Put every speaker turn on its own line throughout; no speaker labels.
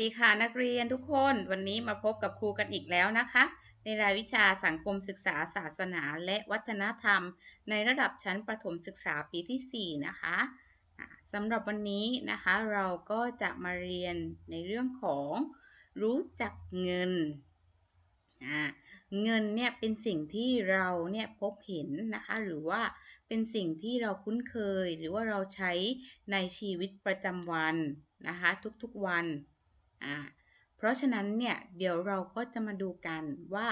ดีค่ะนักเรียนทุกคน วันนี้มาพบกับครูกันอีกแล้วนะคะ ในรายวิชาสังคมศึกษาศาสนาและวัฒนธรรม ในระดับชั้นประถมศึกษาปีที่ 4 นะคะสำหรับวันนี้นะคะเราก็จะมาเรียนในเรื่องของรู้จักเงิน เงินเนี่ยเป็นสิ่งที่เราเนี่ยพบเห็นนะคะ หรือว่าเป็นสิ่งที่เราคุ้นเคย หรือว่าเราใช้ในชีวิตประจำวันนะคะ ทุกๆวัน อ่าเพราะฉะนั้นเนี่ยเดี๋ยวเราก็จะมาดูกันว่า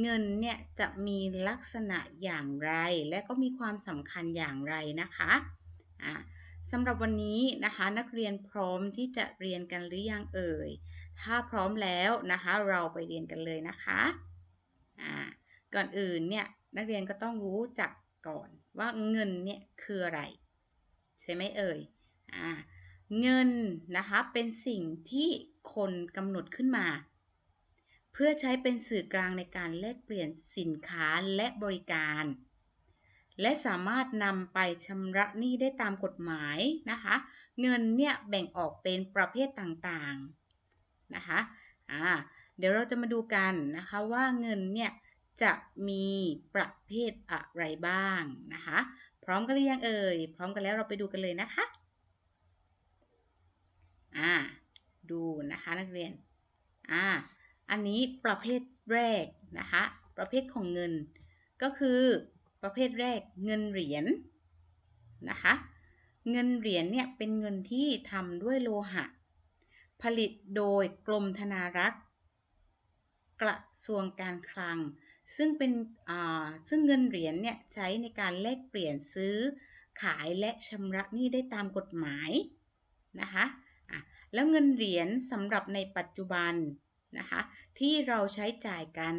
เงินเนี่ยจะมีลักษณะอย่างไร และก็มีความสำคัญอย่างไรนะคะอ่าสำหรับวันนี้นะคะนักเรียนพร้อมที่จะเรียนกันหรือยังเอ่ย ถ้าพร้อมแล้วนะคะเราไปเรียนกันเลยนะคะอ่าก่อนอื่นเนี่ยนักเรียนก็ต้องรู้จักก่อนว่าเงินเนี่ยคืออะไร ใช่ไหมเอ่ยอ่าเงินนะคะเป็นสิ่งที่ คนกำหนดขึ้นมา เพื่อใช้เป็นสื่อกลางในการแลกเปลี่ยนสินค้าและบริการ และสามารถนำไปชำระหนี้ได้ตามกฎหมายนะคะ เงินเนี่ยแบ่งออกเป็นประเภทต่างๆนะคะอ่าเดี๋ยวเราจะมาดูกันนะคะว่าเงินเนี่ยจะมีประเภทอะไรบ้างนะคะ พร้อมกันหรือยังเอ่ย พร้อมกันแล้วเราไปดูกันเลยนะคะ อ่า ดูนะคะนักเรียน อ่า อันนี้ประเภทแรกนะคะ ประเภทของเงิน ก็คือประเภทแรกเงินเหรียญนะคะ เงินเหรียญเนี่ยเป็นเงินที่ทำด้วยโลหะ ผลิตโดยกรมธนารักษ์กระทรวงการคลัง ซึ่งเป็นซึ่งเงินเหรียญเนี่ยใช้ในการแลกเปลี่ยนซื้อขายและชำระหนี้ได้ตามกฎหมายนะคะ แล้วเงินเหรียญสำหรับในปัจจุบันนะคะที่เราใช้จ่ายกัน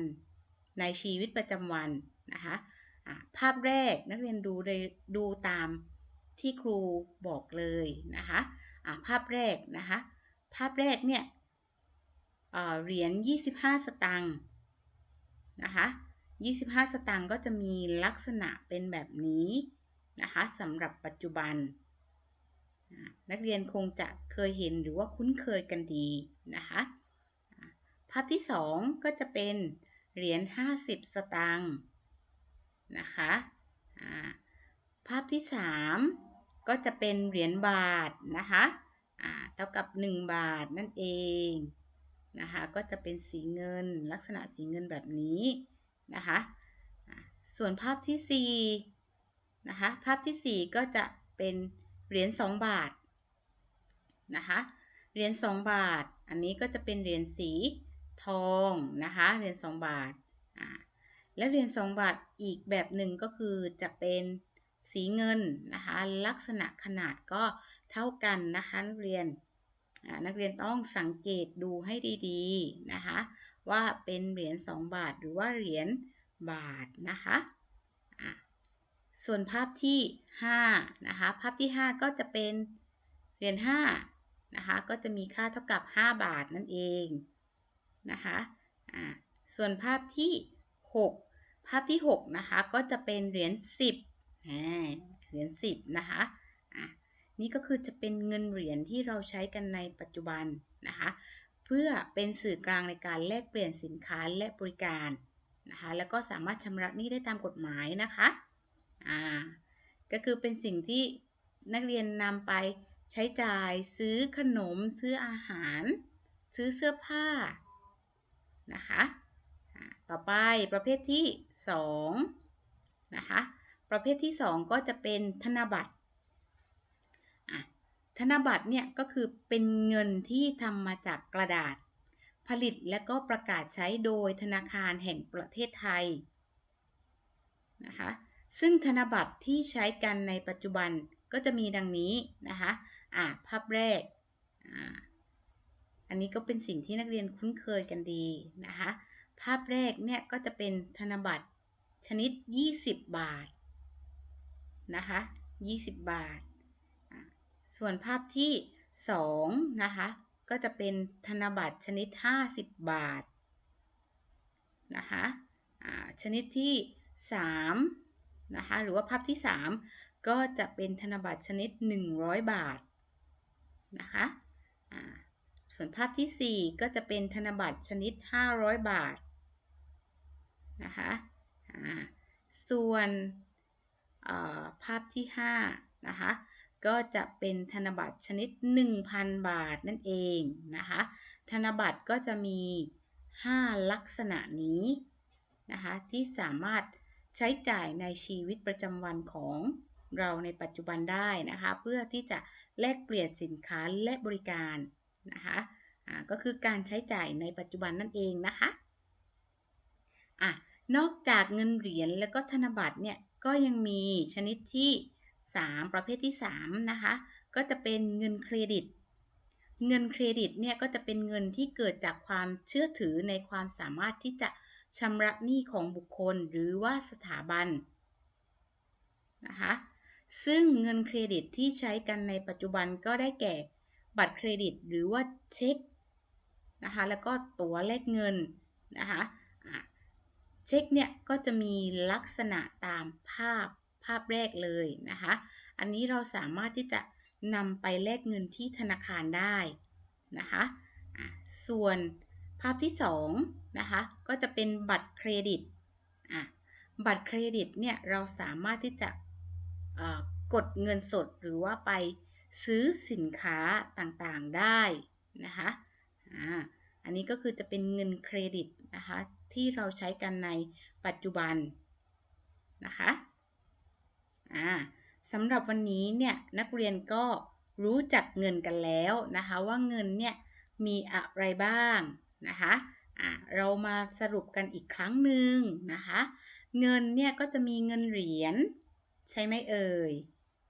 ในชีวิตประจำวันนะคะภาพแรกนักเรียนดูดูตามที่ครูบอกเลยนะคะภาพแรกนะคะภาพแรกเนี่ยเหรียญ 25 สตางค์นะคะ25 สตางค์ก็จะมีลักษณะเป็นแบบนี้นะคะสำหรับปัจจุบัน นักเรียนคงจะเคยเห็นหรือว่าคุ้นเคยกันดีนะคะ ภาพที่ 2 ก็จะเป็นเหรียญ50 สตางค์นะคะภาพที่ 3 ก็จะเป็นเหรียญบาทนะคะเท่ากับ 1 บาทนั่นเองนะคะก็จะเป็นสีเงินลักษณะสีเงินแบบนี้นะคะส่วนภาพที่4นะคะภาพที่ 4 ก็จะเป็น เหรียญ2บาทนะคะเหรียญ2บาท อันนี้ก็จะเป็นเหรียญสีทองนะคะเหรียญ2บาทอ่าแล้วเหรียญ2บาทอีกแบบหนึ่งก็คือจะเป็นสีเงินนะคะลักษณะขนาดก็เท่ากันนะคะนักเรียนนักเรียนต้องสังเกตดูให้ดีๆนะคะว่าเป็นเหรียญ2บาทหรือว่าเหรียญบาทนะคะ ส่วนภาพที่5นะคะ ภาพที่ 5 ก็จะเป็นเหรียญ5นะคะ ก็จะมีค่าเท่ากับ 5 บาทนั่นเองนะคะอ่าส่วนภาพที่ 6 ภาพที่ 6 นะคะ ก็จะเป็นเหรียญ10เหรียญ10 นะคะอะนี่ก็คือจะเป็นเงินเหรียญที่เราใช้กันในปัจจุบันนะคะ เพื่อเป็นสื่อกลางในการแลกเปลี่ยนสินค้าและบริการนะคะ แล้วก็สามารถชำระหนี้ได้ตามกฎหมายนะคะ อ่าก็คือเป็นสิ่งที่นักเรียนนำไปใช้จ่ายซื้อขนม ซื้ออาหาร ซื้อเสื้อผ้านะคะต่อไปประเภทที่2นะคะประเภทที่ 2 ก็จะเป็นธนบัตรธนบัตรเนี่ยก็คือเป็นเงินที่ทำมาจากกระดาษ ผลิตและก็ประกาศใช้โดยธนาคารแห่งประเทศไทยนะคะ ซึ่งธนบัตรที่ใช้กันในปัจจุบันก็จะมีดังนี้นะคะอ่าภาพแรกอ่าอันนี้ก็เป็นสิ่งที่นักเรียนคุ้นเคยกันดีนะคะภาพแรกเนี่ยก็จะเป็นธนบัตรชนิด 20 บาทนะคะ20 บาท ส่วนภาพที่2นะคะก็จะเป็นธนบัตรชนิด 50 บาทนะคะชนิดที่ 3 นะคะหรือว่าภาพที่ 3 ก็จะเป็นธนบัตรชนิด 100 บาทนะคะส่วนภาพที่ 4 ก็จะเป็นธนบัตรชนิด 500 บาทนะคะส่วนภาพที่5นะคะก็จะเป็นธนบัตรชนิด 1,000 บาทนั่นเองนะคะธนบัตรก็จะมี 5 ลักษณะนี้นะคะที่สามารถ ใช้จ่ายในชีวิตประจำวันของเราในปัจจุบันได้นะคะ เพื่อที่จะแลกเปลี่ยนสินค้าและบริการนะคะอ่าก็คือการใช้จ่ายในปัจจุบันนั่นเองนะคะอะนอกจากเงินเหรียญแล้วก็ธนบัตรเนี่ยก็ยังมีชนิดที่ 3 ประเภทที่3นะคะก็จะเป็นเงินเครดิต เงินเครดิตเนี่ยก็จะเป็นเงินที่เกิดจากความเชื่อถือในความสามารถที่จะ ชำระหนี้ของบุคคลหรือว่าสถาบันนะคะซึ่งเงินเครดิตที่ใช้กันในปัจจุบันก็ได้แก่ บัตรเครดิตหรือว่าเช็คนะคะแล้วก็ตั๋วแลกเงินนะคะเช็คเนี่ยก็จะมีลักษณะตามภาพภาพแรกเลยนะคะอันนี้เราสามารถที่จะนำไปแลกเงินที่ธนาคารได้นะคะส่วน ภาพที่2นะคะก็จะเป็นบัตรเครดิตอะบัตรเครดิตเนี่ยเราสามารถที่จะอ่ากดเงินสดหรือว่าไปซื้อสินค้าต่างๆได้นะคะอ่าอันนี้ก็คือจะเป็นเงินเครดิตนะคะที่เราใช้กันในปัจจุบันนะคะอ่าสำหรับวันนี้เนี่ยนักเรียนก็รู้จักเงินกันแล้วนะคะว่าเงินเนี่ยมีอะไรบ้าง นะคะเรามาสรุปกันอีกครั้งหนึ่งนะคะ เงินเนี่ยก็จะมีเงินเหรียญใช่ไหมเอ่ย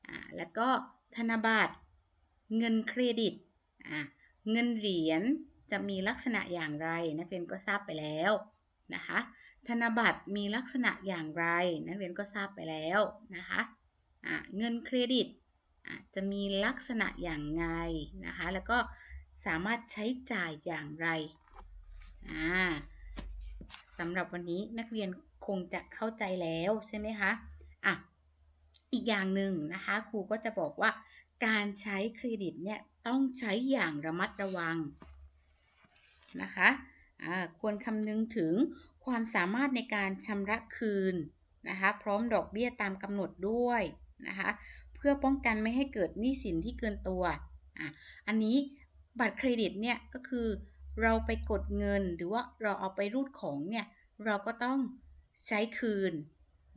อ่าแล้วก็ธนบัตร เงินเครดิตอ่าเงินเหรียญจะมีลักษณะอย่างไรนักเรียนก็ทราบไปแล้วนะคะธนบัตรมีลักษณะอย่างไรนักเรียนก็ทราบไปแล้วนะคะเงินเครดิตจะมีลักษณะอย่างไรนะคะแล้วก็สามารถใช้จ่ายอย่างไร อ่าสำหรับวันนี้นักเรียนคงจะเข้าใจแล้วใช่ไหมคะอะอีกอย่างหนึ่งนะคะครูก็จะบอกว่าการใช้เครดิตเนี่ยต้องใช้อย่างระมัดระวังนะคะอ่าควรคำนึงถึงความสามารถในการชำระคืนนะคะพร้อมดอกเบี้ยตามกำหนดด้วยนะคะเพื่อป้องกันไม่ให้เกิดหนี้สินที่เกินตัวออันนี้บัตรเครดิตเนี่ยก็คือ เราไปกดเงินหรือว่าเราเอาไปรูดของเนี่ยเราก็ต้องใช้คืน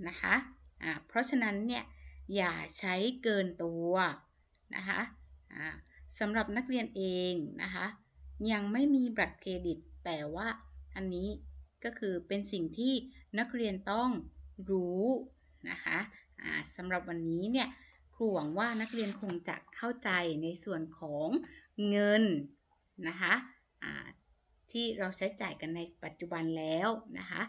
นะคะอ่าเพราะฉะนั้นเนี่ยอย่าใช้เกินตัวนะคะอ่าสำหรับนักเรียนเองนะคะยังไม่มีบัตรเครดิต แต่ว่าอันนี้ก็คือเป็นสิ่งที่นักเรียนต้องรู้นะคะอ่าสำหรับวันนี้เนี่ยครูหวังว่านักเรียนคงจะเข้าใจในส่วนของเงินนะคะ ที่เราใช้จ่ายกันในปัจจุบันแล้วนะคะ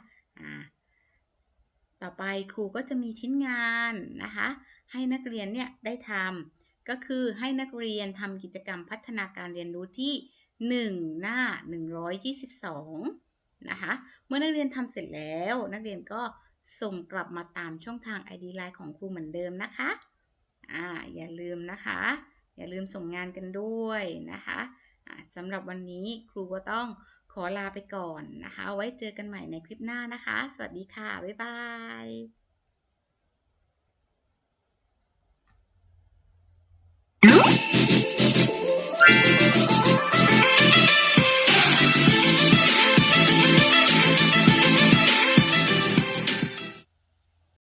ต่อไปครูก็จะมีชิ้นงานนะคะให้นักเรียนเนี่ยได้ทำก็คือให้นักเรียนทำกิจกรรมพัฒนาการเรียนรู้ที่ 1 หน้า 122นะคะเมื่อนักเรียนทำเสร็จแล้ว นักเรียนก็ส่งกลับมาตามช่องทาง ID Line ของครูเหมือนเดิมนะคะอ่าอย่าลืมนะคะ อย่าลืมส่งงานกันด้วยนะคะ สำหรับวันนี้ครูก็ต้องขอลาไปก่อนนะคะ ไว้เจอกันใหม่ในคลิปหน้านะคะ สวัสดีค่ะ บ๊ายบาย